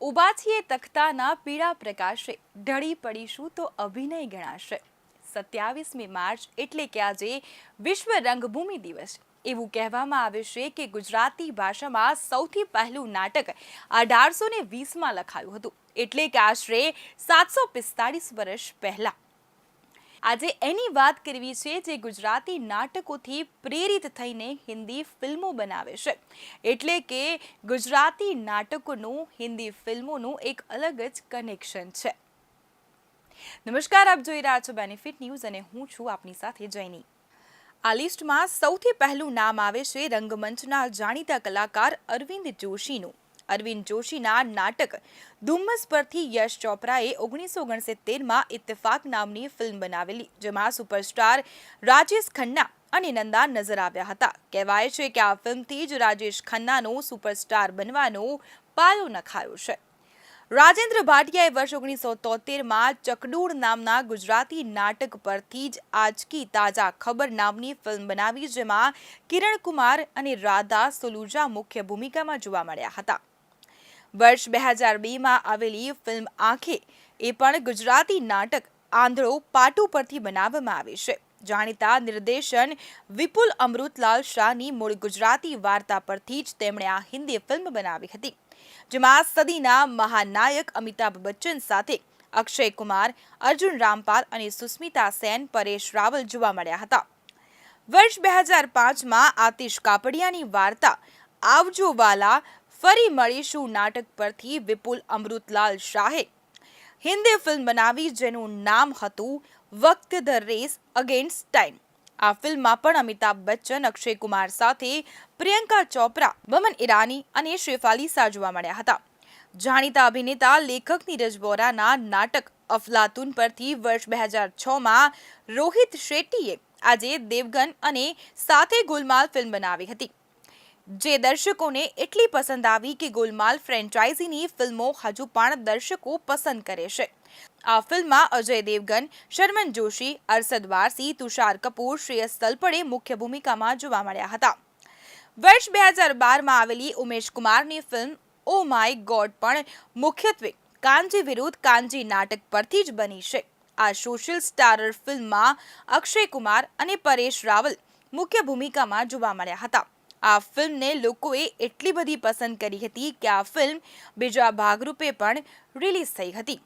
ઊભા છીએ તખતાના પીળા પ્રકાશે. ઢળી પડીશું તો અભિનય ગણાશે. સત્યાવીસમી માર્ચ એટલે કે આજે વિશ્વ રંગભૂમિ દિવસ. એવું કહેવામાં આવે છે કે ગુજરાતી ભાષામાં સૌથી પહેલું નાટક અઢારસો ને વીસમાં લખાયું હતું. એટલે કે આશરે સાતસો પિસ્તાળીસ વર્ષ પહેલા. આજે એની વાત કરવી છે જે ગુજરાતી નાટકોથી પ્રેરિત થઈને હિન્દી ફિલ્મો બનાવે છે. એટલે કે ગુજરાતી નાટકોનું, હિન્દી ફિલ્મોનું એક અલગ જ કનેક્શન છે. નમસ્કાર, આપ જોઈ રહ્યા છો બેનિફિટ ન્યૂઝ અને હું છું આપની સાથે જૈની. આ લિસ્ટમાં સૌથી પહેલું નામ આવે છે રંગમંચના જાણીતા કલાકાર અરવિંદ જોશીનું. અરવિંદ જોશીના નાટક ધુમ્મસ પરથી યશ ચોપરાએ ઓગણીસો ઓગણસિત્તેરમાં ઇત્તેફાક નામની ફિલ્મ બનાવેલી, જેમાં સુપરસ્ટાર રાજેશ ખન્ના અને નંદા નજર આવ્યા હતા. કહેવાય છે કે આ ફિલ્મથી જ રાજેશ ખન્નાનો સુપરસ્ટાર બનવાનો પાયો નખાયો છે. રાજેન્દ્ર ભાટિયાએ વર્ષ ઓગણીસો તોતેરમાં ચકડૂર નામના ગુજરાતી નાટક પરથી જ આજકી તાજા ખબર નામની ફિલ્મ બનાવી, જેમાં કિરણ કુમાર અને રાધા સોલુજા મુખ્ય ભૂમિકામાં જોવા મળ્યા હતા. વર્ષ બે હજાર બેમાં આવેલી ફિલ્મ આંખે એ પણ ગુજરાતી નાટક આંધળો પાટુ પરથી બનાવવામાં આવી છે. જાણીતા નિર્દેશન વિપુલ અમૃતલાલ શાહની મૂળ ગુજરાતી વાર્તા પરથી જ તેમણે આ હિન્દી ફિલ્મ બનાવી હતી. જેમાં સદીના મહાનાયક અમિતાભ બચ્ચન સાથે અક્ષય કુમાર, અર્જુન રામપાલ અને સુસ્મિતા સેન, પરેશ રાવલ જોવા મળ્યા હતા. વર્ષ બે હજાર પાંચમાં આતિશ કાપડિયાની વાર્તા આવજો વાલા ફરી મળીશું નાટક પરથી વિપુલ અમૃતલાલ શાહે. હિન્દી ફિલ્મ બનાવી જેનું નામ હતું Waqt the race against time. આ ફિલ્મમાં પણ અમિતાભ બચ્ચન, અક્ષય કુમાર સાથે પ્રિયંકા ચોપરા, બમન ઈરાની અને શેફાલી શાહ જોવા મળ્યા હતા. જાણીતા અભિનેતા, લેખક નીરજ બોરાના નાટક અફલાતુન પરથી વર્ષ બે હજાર છમાં રોહિત શેટ્ટીએ આજે દેવગન અને સાથે ગુલમાલ ફિલ્મ બનાવી હતી. જે દર્શકોને એટલી પસંદ આવી કે ગોલમાલ ફ્રેન્ચાઇઝીની ફિલ્મો હજુ પણ દર્શકો પસંદ કરે છે. આ ફિલ્મમાં અજય દેવગન, શર્મન જોશી, અરસદ વારસી, તુષાર કપૂર, શ્રેયસ તલપડે મુખ્ય ભૂમિકામાં જોવા મળ્યા હતા. વર્ષ બે હજાર બારમાં આવેલી ઉમેશ કુમારની ફિલ્મ ઓ માય ગોડ પણ મુખ્યત્વે કાંજી વિરુદ્ધ કાંજી નાટક પરથી જ બની છે. આ સોશિયલ સ્ટારર ફિલ્મમાં અક્ષય કુમાર અને પરેશ રાવલ મુખ્ય ભૂમિકામાં જોવા મળ્યા હતા. આ ફિલ્મને લોકોએ એટલી બધી પસંદ કરી હતી કે આ ફિલ્મ બીજા ભાગરૂપે પણ રિલીઝ થઈ હતી.